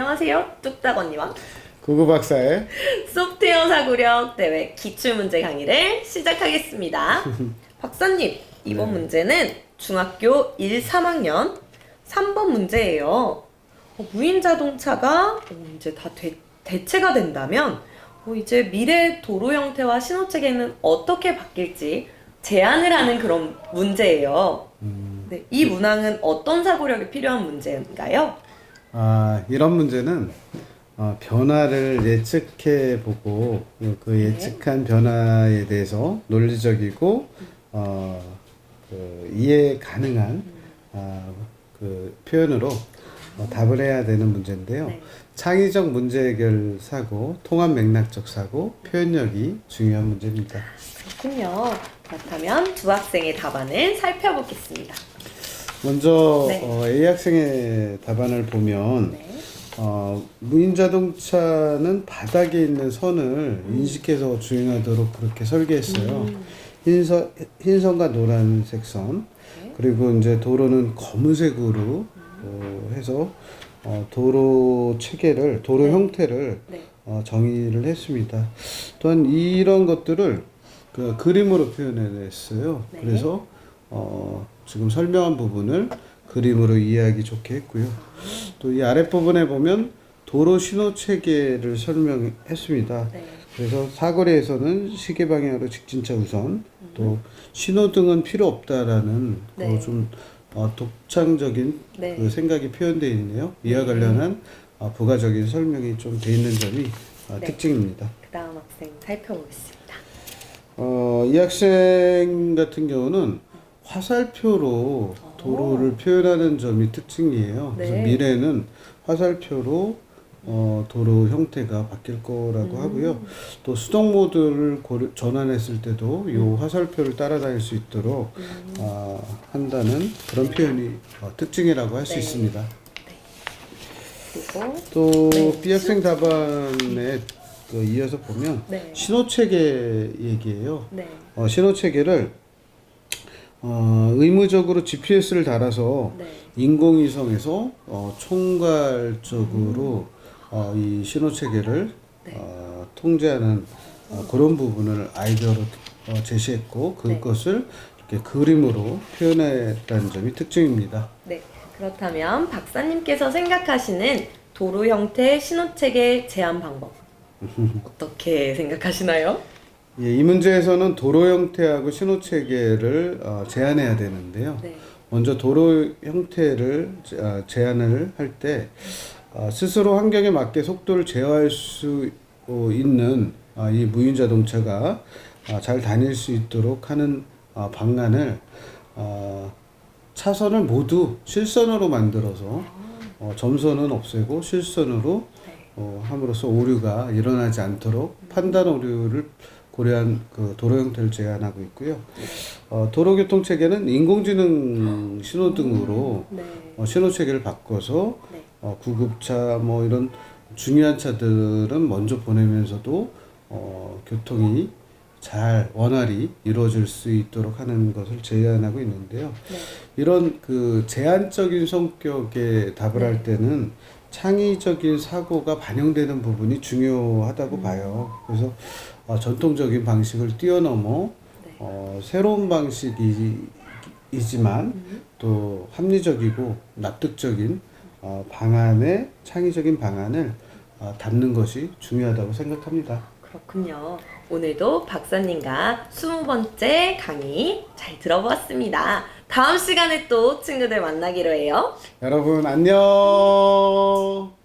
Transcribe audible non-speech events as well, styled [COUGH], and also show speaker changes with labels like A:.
A: 안녕하세요. 뚝딱 언니와
B: 구구 박사의
A: 소프트웨어 사고력 대회 기출 문제 강의를 시작하겠습니다. [LAUGHS] 박사님, 이번
B: 네.
A: 문제는 중학교 1, 3학년 3번 문제예요. 어, 무인 자동차가 어, 이제 다 대, 대체가 된다면 어, 이제 미래 도로 형태와 신호 체계는 어떻게 바뀔지 제안을 하는 그런 문제예요. 네, 이 문항은 어떤 사고력이 필요한 문제인가요?
B: 아 이런 문제는 어, 변화를 예측해 보고 그 예측한 변화에 대해서 논리적이고 어, 그 이해 가능한 아, 그 표현으로 어, 답을 해야 되는 문제인데요.
A: 네.
B: 창의적 문제 해결 사고, 통합 맥락적 사고, 표현력이 중요한 문제입니다.
A: 그렇군요. 그렇다면 두 학생의 답안을 살펴보겠습니다.
B: 먼저
A: 네.
B: 어, A 학생의 답안을 보면
A: 네.
B: 어, 무인 자동차는 바닥에 있는 선을 인식해서 주행하도록 그렇게 설계했어요. 흰선, 흰선과 노란색 선,
A: 네.
B: 그리고 이제 도로는 검은색으로 어, 해서 어, 도로 체계를, 도로
A: 네.
B: 형태를
A: 네.
B: 어, 정의를 했습니다. 또한 이런 것들을 그 그림으로 표현해냈어요.
A: 네.
B: 그래서 어, 지금 설명한 부분을 그림으로 이해하기 좋게 했고요. 또 이 아랫부분에 보면 도로 신호 체계를 설명했습니다.
A: 네.
B: 그래서 사거리에서는 시계 방향으로 직진차 우선, 또 신호등은 필요 없다라는
A: 네.
B: 그좀 어, 독창적인
A: 네.
B: 그 생각이 표현되어 있네요. 이와 관련한 어, 부가적인 설명이 좀 돼 있는 점이 어,
A: 네.
B: 특징입니다.
A: 그 다음 학생 살펴보겠습니다.
B: 어, 이 학생 같은 경우는 화살표로 도로를 표현하는 점이 특징이에요. 그래서
A: 네.
B: 미래는 화살표로 어, 도로 형태가 바뀔 거라고
A: 음.
B: 하고요. 또 수동 모드를 고려, 전환했을 때도 이 화살표를 따라다닐 수 있도록
A: 음.
B: 어, 한다는 그런 표현이 어, 특징이라고 할수
A: 네.
B: 있습니다.
A: 그리고
B: 또
A: 네.
B: B 학생 답안에 그 이어서 보면
A: 네.
B: 신호 체계 얘기예요.
A: 네.
B: 어, 신호 체계를 어, 의무적으로 GPS를 달아서
A: 네.
B: 인공위성에서 어, 총괄적으로 어, 이 신호 체계를
A: 네.
B: 어, 통제하는 어, 그런 부분을 아이디어로 어, 제시했고
A: 네.
B: 그것을 이렇게 그림으로 표현했다는 점이 특징입니다.
A: 네. 그렇다면 박사님께서 생각하시는 도로 형태 신호 체계 제한 방법 [LAUGHS] 어떻게 생각하시나요?
B: 예, 이 문제에서는 도로 형태하고 신호 체계를 어, 제한해야 되는데요.
A: 네.
B: 먼저 도로 형태를 제- 아, 제한을 할때 아, 스스로 환경에 맞게 속도를 제어할 수 어, 있는 아, 이 무인 자동차가 아, 잘 다닐 수 있도록 하는 아, 방안을 아, 차선을 모두 실선으로 만들어서 어, 점선은 없애고 실선으로
A: 네.
B: 어, 함으로써 오류가 일어나지 않도록 판단 오류를 고려한 그 도로 형태를 제한하고 있고요. 어, 도로교통 체계는 인공지능 신호등으로
A: 네.
B: 어, 신호 체계를 바꿔서
A: 네.
B: 어, 구급차 뭐 이런 중요한 차들은 먼저 보내면서도 어, 교통이 잘 원활히 이루어질 수 있도록 하는 것을 제안하고 있는데요.
A: 네.
B: 이런 그 제한적인 성격의 답을
A: 네.
B: 할 때는 창의적인 사고가 반영되는 부분이 중요하다고
A: 음.
B: 봐요. 그래서 어, 전통적인 방식을 뛰어넘어
A: 네.
B: 어, 새로운 방식이지만
A: 음.
B: 또 합리적이고 납득적인 어, 방안의 창의적인 방안을 어, 담는 것이 중요하다고 생각합니다.
A: 그렇군요. 오늘도 박사님과 20번째 강의 잘 들어보았습니다. 다음 시간에 또 친구들 만나기로 해요.
B: 여러분 안녕.